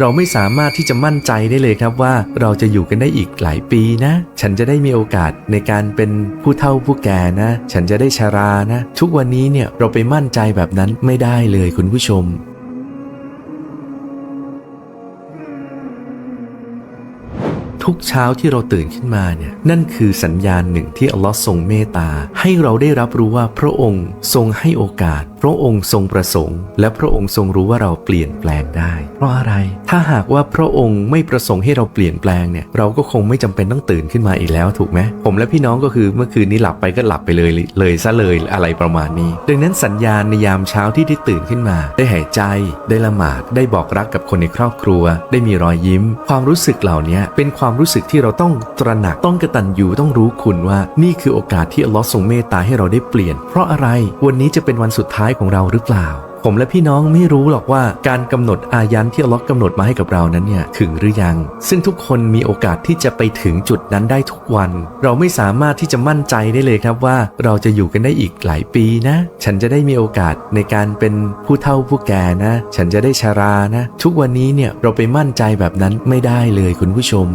เราไม่สามารถที่จะมั่นใจได้เลยครับว่าเราจะอยู่กันได้อีกหลายปีนะ ฉันจะได้มีโอกาสในการเป็นผู้เฒ่าผู้แก่นะ ฉันจะได้ชารานะ ทุกวันนี้เนี่ยเราไปมั่นใจแบบนั้นไม่ได้เลยคุณผู้ชมทุกเช้าที่เราตื่นขึ้นมาเนี่ยนั่นคือสัญญาณหนึ่งที่อัลลอฮ์ทรงเมตตา ให้เราได้รับรู้ว่าพระองค์ทรงให้โอกาส ระองค์ทรงประสงค์ และพระองค์ทรงรู้ว่าเราเปลี่ยนแปลงได้ เพราะอะไร ถ้าหากว่าพระองค์ไม่ประสงค์ให้เราเปลี่ยนแปลงเนี่ยเราก็คงไม่จำเป็นต้องตื่นขึ้นมาอีกแล้วถูกไหมผมและพี่น้องก็คือเมื่อคืนนี้หลับไปก็หลับไปเลยเลยซะเลยอะไรประมาณนี้ ดังนั้นสัญญาณในยามเช้าที่ได้ตื่นขึ้นมา ได้หายใจ ได้ละหมาดได้บอกรักกับคนในครอบครัว ได้มีรอยยิ้ม ความรู้สึกเหล่านี้เป็นความรู้สึกที่เราต้องตระหนักต้องกระตันยูต้องรู้คุณว่า นี่คือโอกาสที่อัลลอฮ์ทรงเมตตาให้เราได้เปลี่ยน เพราะอะไรวันนี้จะเป็นวันสุดท้ายของเราหรือเปล่า ผมและพี่น้องไม่รู้หรอกว่าการกำหนดอายันที่อัลลอฮ์กำหนดมาให้กับเรานั้นเนี่ยถึงหรือยัง ซึ่งทุกคนมีโอกาสที่จะไปถึงจุดนั้นได้ทุกวัน เราไม่สามารถที่จะมั่นใจได้เลยครับว่าเราจะอยู่กันได้อีกหลายปีนะ ฉันจะได้มีโอกาสในการเป็นผู้เฒ่าผู้แก่นะ ฉันจะได้ชารานะ ทุกวันนี้เนี่ยเราไปมั่นใจแบบนั้นไม่ได้เลยคุณผู้ชม